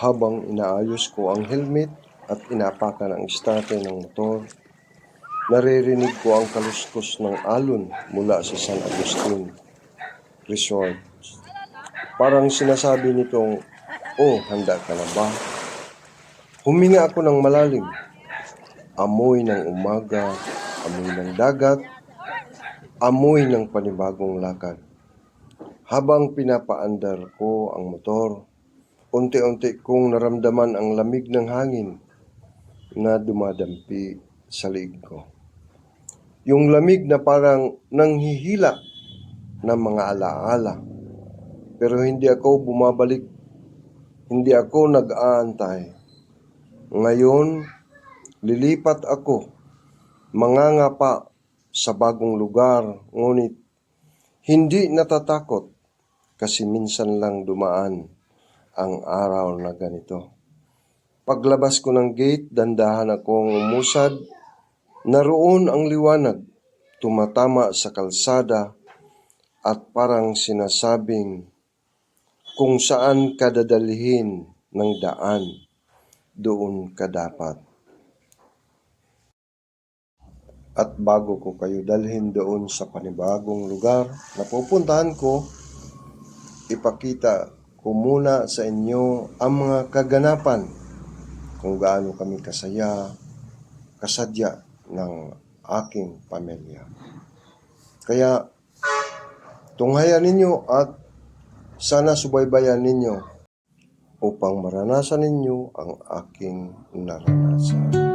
habang inaayos ko ang helmet at inapakan ang starter ng motor. Naririnig ko ang kaluskos ng alon mula sa San Agustin Resort. Parang sinasabi nitong, Oh, handa ka na ba? Huminga ako ng malalim. Amoy ng umaga, amoy ng dagat, amoy ng panibagong lakad. Habang pinapaandar ko ang motor, unti-unti kong naramdaman ang lamig ng hangin na dumadampi sa liig ko. Yung lamig na parang nanghihila ng mga alaala. Pero hindi ako bumabalik, hindi ako nag-aantay. Ngayon, lilipat ako, mangangapa sa bagong lugar, ngunit hindi natatakot kasi minsan lang dumaan ang araw na ganito. Paglabas ko ng gate, dandahan akong umusad. Naroon ang liwanag, tumatama sa kalsada at parang sinasabing kung saan ka dadalhin ng daan, doon ka dapat. At bago ko kayo dalhin doon sa panibagong lugar na pupuntahan ko, ipakita ko muna sa inyo ang mga kaganapan kung gaano kami kasaya, kasadya ng aking pamilya. Kaya, tunghayan ninyo at sana subaybayan ninyo upang maranasan ninyo ang aking naranasan.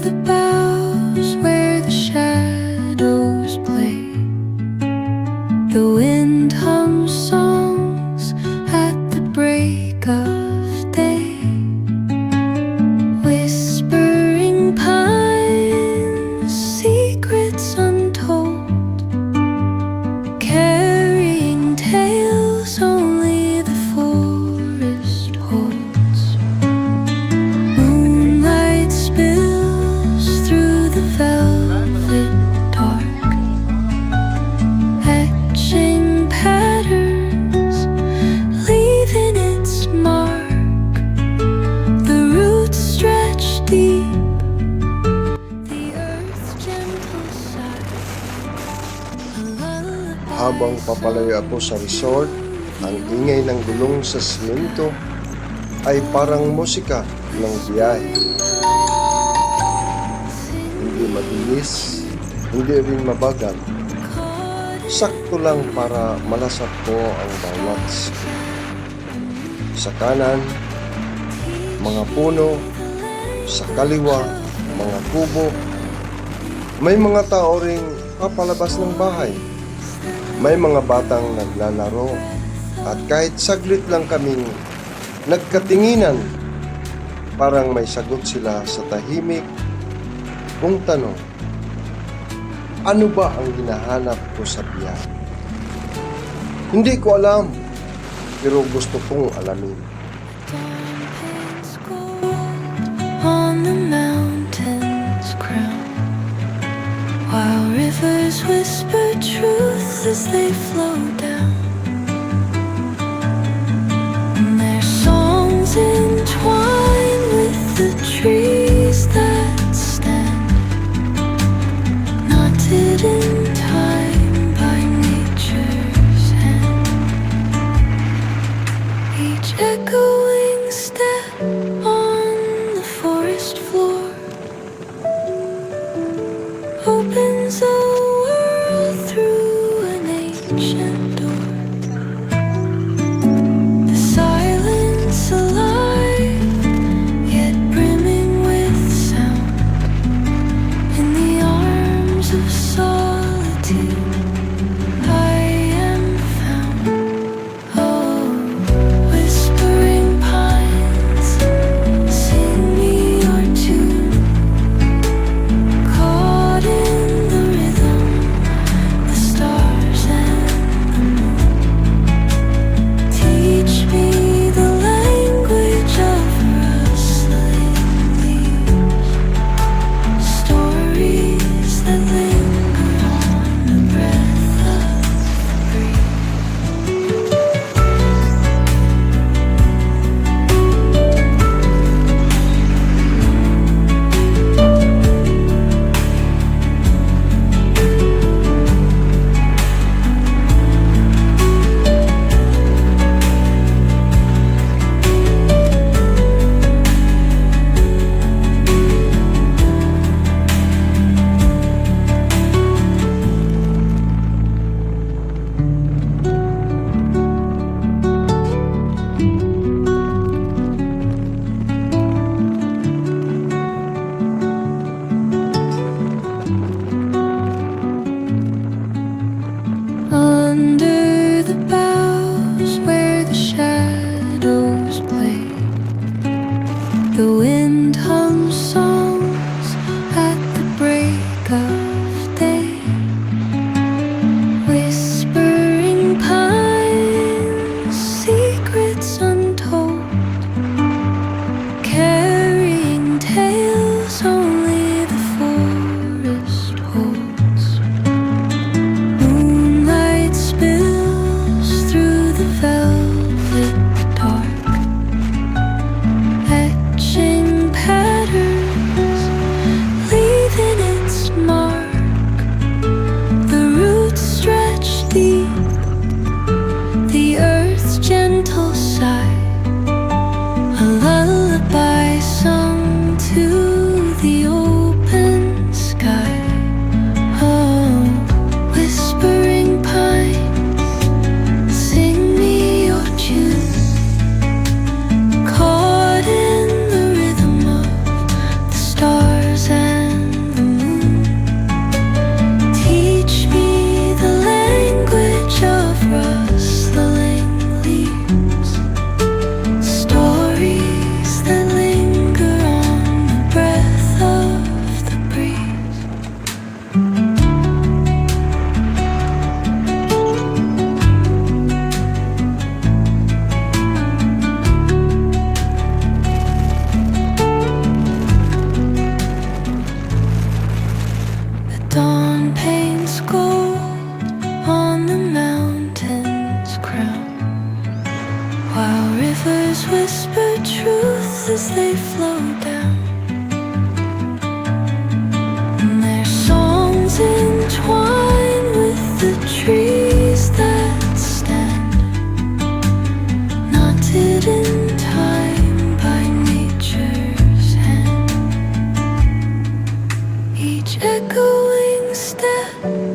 The boughs Habang papalayo ako sa resort, ang ingay ng gulong sa simento ay parang musika ng biyahe. Hindi mabilis, hindi rin mabagal. Sakto lang para malasap ko ang bawat. Sa kanan, mga puno, sa kaliwa, mga kubo. May mga tao ring papalabas ng bahay. May mga batang naglalaro at kahit saglit lang kaming nagkatinginan, parang may sagot sila sa tahimik kung tanong, ano ba ang hinahanap ko sa biyahe? Hindi ko alam, pero gusto kong alamin. On the mountain's crown, while rivers whisper truth as they flow down. And their songs entwine with the trees echoing steps.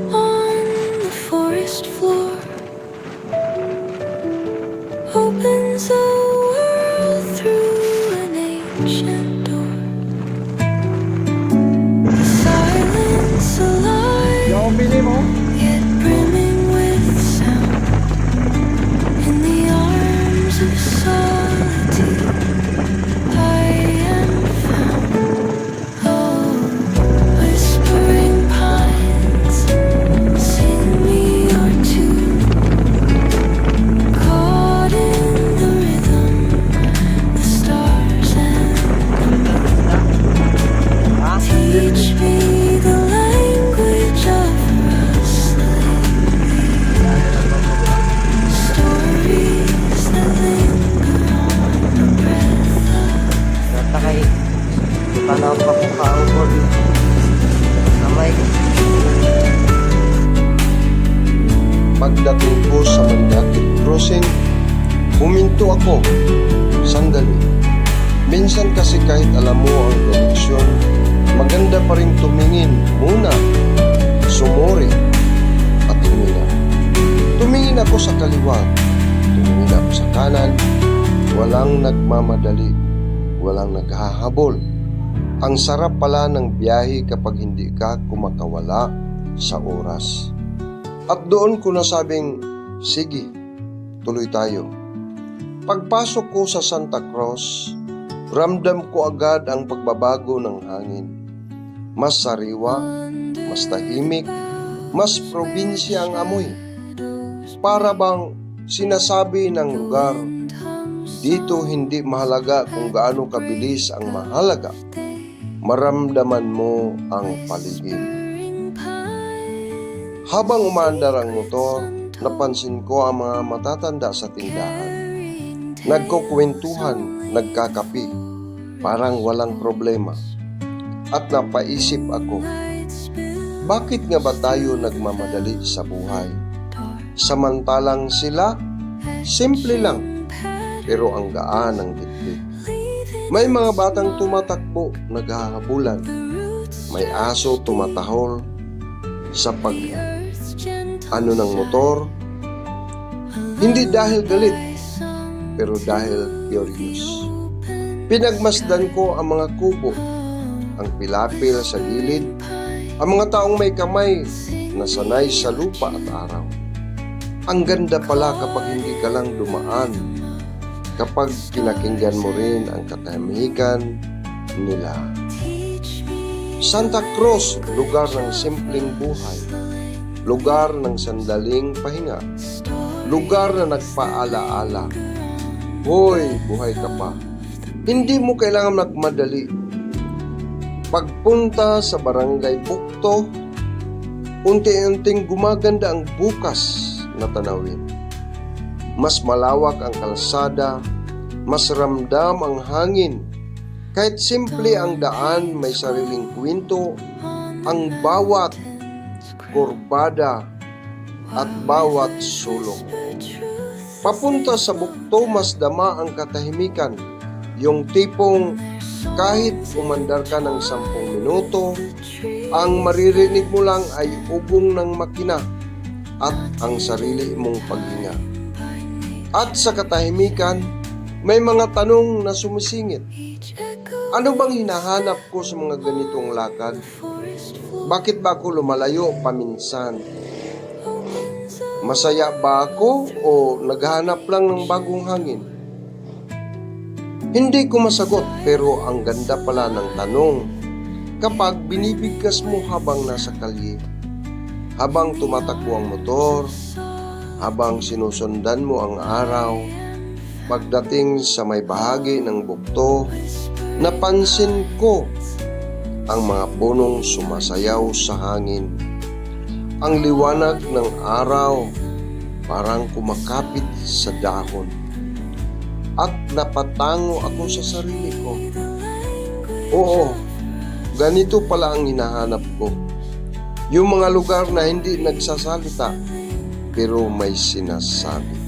Tumingin ako sa kaliwa, tumingin ako sa kanan, walang nagmamadali, walang naghahabol. Ang sarap pala ng biyahe kapag hindi ka kumakawala sa oras. At doon ko nasabing, sige, tuloy tayo. Pagpasok ko sa Santa Cruz, ramdam ko agad ang pagbabago ng hangin. Mas sariwa, mas tahimik, mas probinsya ang amoy. Para bang sinasabi ng lugar, dito hindi mahalaga kung gaano kabilis ang mahalaga. Maramdaman mo ang paligid. Habang umaandar ang motor, napansin ko ang mga matatanda sa tindahan. Nagkukwentuhan, nagkakapi, parang walang problema. At napaisip ako, bakit nga ba tayo nagmamadali sa buhay? Samantalang sila, simple lang, pero ang gaan ng dibdib. May mga batang tumatakbo, naghahabulan. May aso tumatahol sa pag ano ng motor. Hindi dahil galit, pero dahil curious. Pinagmasdan ko ang mga kubo, ang pilapil sa gilid, ang mga taong may kamay na sanay sa lupa at araw. Ang ganda pala kapag hindi ka lang dumaan, kapag pinakinggan mo rin ang katahimikan nila. Santa Cruz, lugar ng simpleng buhay, lugar ng sandaling pahinga, lugar na nagpaalaala. Hoy, buhay ka pa. Hindi mo kailangan magmadali. Pagpunta sa barangay Bukto, unti-unting gumaganda ang bukas na tanawin. Mas malawak ang kalsada, mas ramdam ang hangin. Kahit simple ang daan, may sariling kwento, ang bawat kurbada at bawat sulok. Papunta sa bukto, mas dama ang katahimikan. Yung tipong kahit umandar ka ng sampung minuto, ang maririnig mo lang ay ugong ng makina at ang sarili mong paghinga. At sa katahimikan, may mga tanong na sumisingit. Ano bang hinahanap ko sa mga ganitong lakad? Bakit ba ako lumalayo paminsan? Masaya ba ako o naghahanap lang ng bagong hangin? Hindi ko masagot pero ang ganda pala ng tanong kapag binibigkas mo habang nasa kalye, habang tumatakbo ang motor, habang sinusundan mo ang araw, pagdating sa may bahagi ng bukto, napansin ko ang mga punong sumasayaw sa hangin. Ang liwanag ng araw parang kumakapit sa dahon. At napatango ako sa sarili ko. Oo, ganito pala ang hinahanap ko. Yung mga lugar na hindi nagsasalita pero may sinasabi.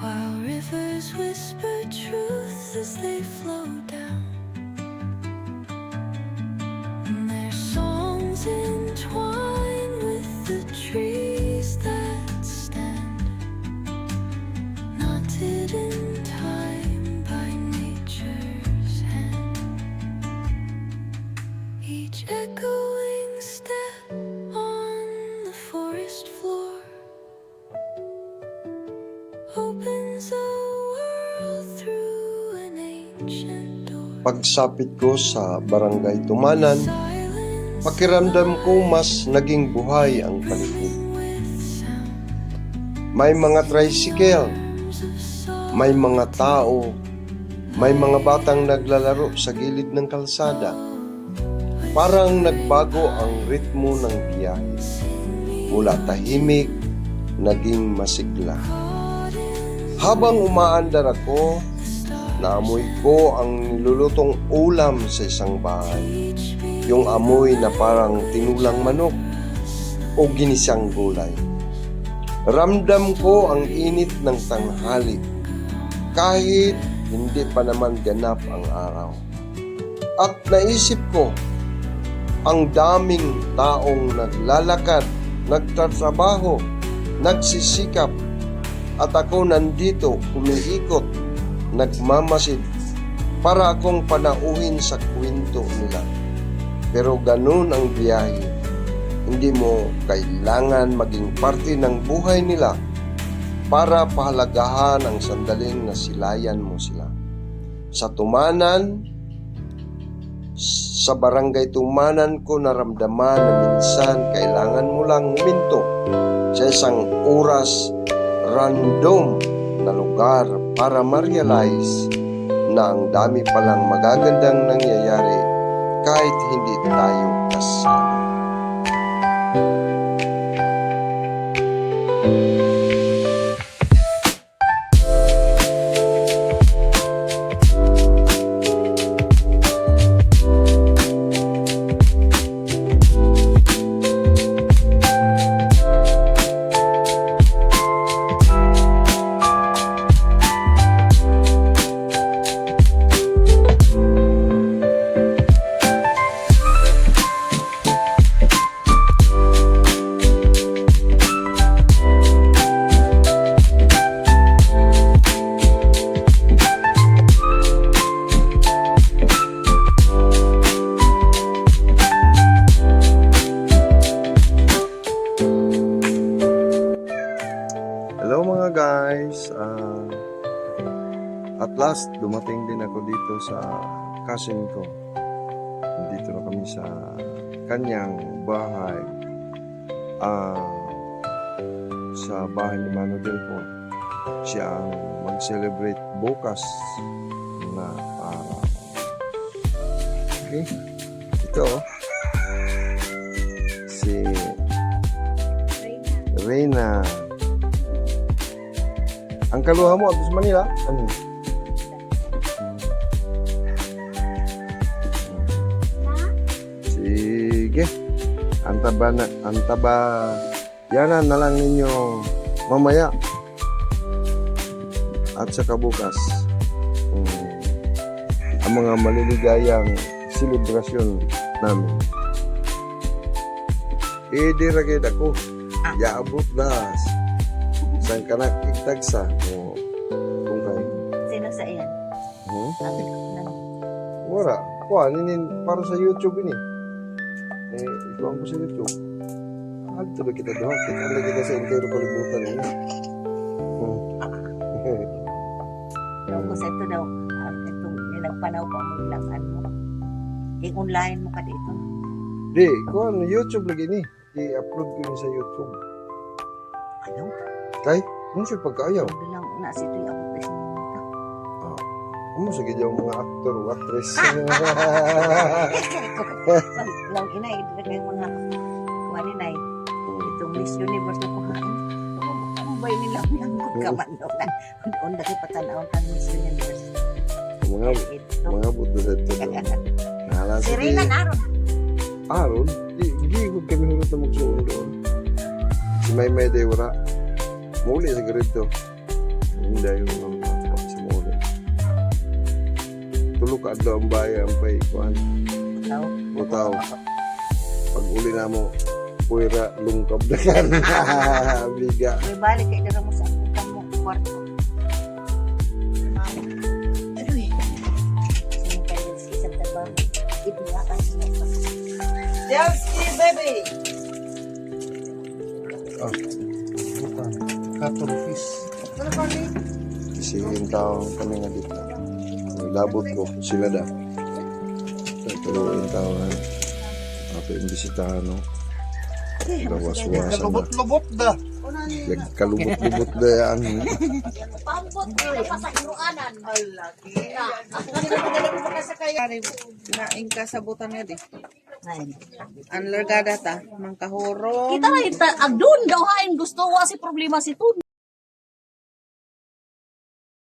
While rivers whisper truth as they flow down. Pagsapit ko sa barangay Tumanan, pakiramdam ko mas naging buhay ang paligid. May mga tricycle, may mga tao, may mga batang naglalaro sa gilid ng kalsada. Parang nagbago ang ritmo ng biyahe. Mula tahimik, naging masigla. Habang umaandar ako, naamoy ko ang nilulutong ulam sa isang bahay. Yung amoy na parang tinulang manok o ginisang gulay. Ramdam ko ang init ng tanghali kahit hindi pa naman ganap ang araw. At naisip ko, ang daming taong naglalakad, nagtatrabaho, nagsisikap, at ako nandito umiikot, nagmamasid para akong panauhin sa kwento nila. Pero ganun ang biyahe. Hindi mo kailangan maging parte ng buhay nila para pahalagahan ang sandaling nasilayan mo sila. Sa tumanan, sa barangay tumanan ko naramdaman na minsan kailangan mo lang huminto sa isang oras random na lugar para ma-realize na ang dami palang magagandang nangyayari kahit hindi tayo kasama. Cousin ko. Dito na kami sa kanyang bahay. Ah, sa bahay ni Mano Delpo. Siya ang mag-celebrate bukas na araw. Okay? Ito, si Reyna. Ang kaluha mo sa Manila? Ano? Antaba na, antaba. Yanan na lang ninyo mamaya. At sa kabukas. Mm, ang mga maliligayang selebrasyon namin. Eh, di ra gid ako. Yaabot na. Saan ka nakitagsa? O, kung kayo. Sino sa iyan? Hmm? Wala. Kuha, ninin, para sa YouTube ini. Eh, ikuha ko sa YouTube. Ah, tuloy kita doon. Lang kita sa entero kalibutan ini. Hmm. Yung ko sa ito daw, ah, itong nilagpanaw pa mo lang ano. I-online mo ka dito. Di, kuha, YouTube lagi ni. I-upload ko yun sa YouTube. Ano? Kay, ano siya pagkaayaw? Huwag lang na si ito yung ako tes mo. Ano sa gidyaw mga aktor o actress? Lang ina, ito kayo mga kumanin na itong Miss Universe na kumain. Ang bay nila lang kung kaman daw na. Doon lagi patanawang kan Miss Universe. mga Ito. mga buto sa ito. Nahala Si Reyna naroon. Aron, di, di ko kami hulot na magsuon doon. Si Maymay Deora, muli sa ganito. Hindi yung Tulog ka adlaw ang bayan pa ikuan. Ikaw. Utaw. Pag uli na mo, puwira, lungkab na kan. Biga. May balik kayo na mo sa akong mo kwarto. Aroy. Sino kayo sa isang trabaho? Ibulakan sa mga Jelski, baby! Ah, bukan. Cuttlefish. Ano ba ni? Kasi yung tao kami nga dito. Labot ko sila da. Tuturuin tawanan. Ato yung bisitahan no. Lawas-wasan na. Lubot-lubot da. Nagkalubot-lubot na yan. Pambot ko pa sa inuanan. Naing kasabutan nga di. Ay, Ang largada ta, mangkahuro. Kita na ita agdun daw hain gusto wa si problema si Tun.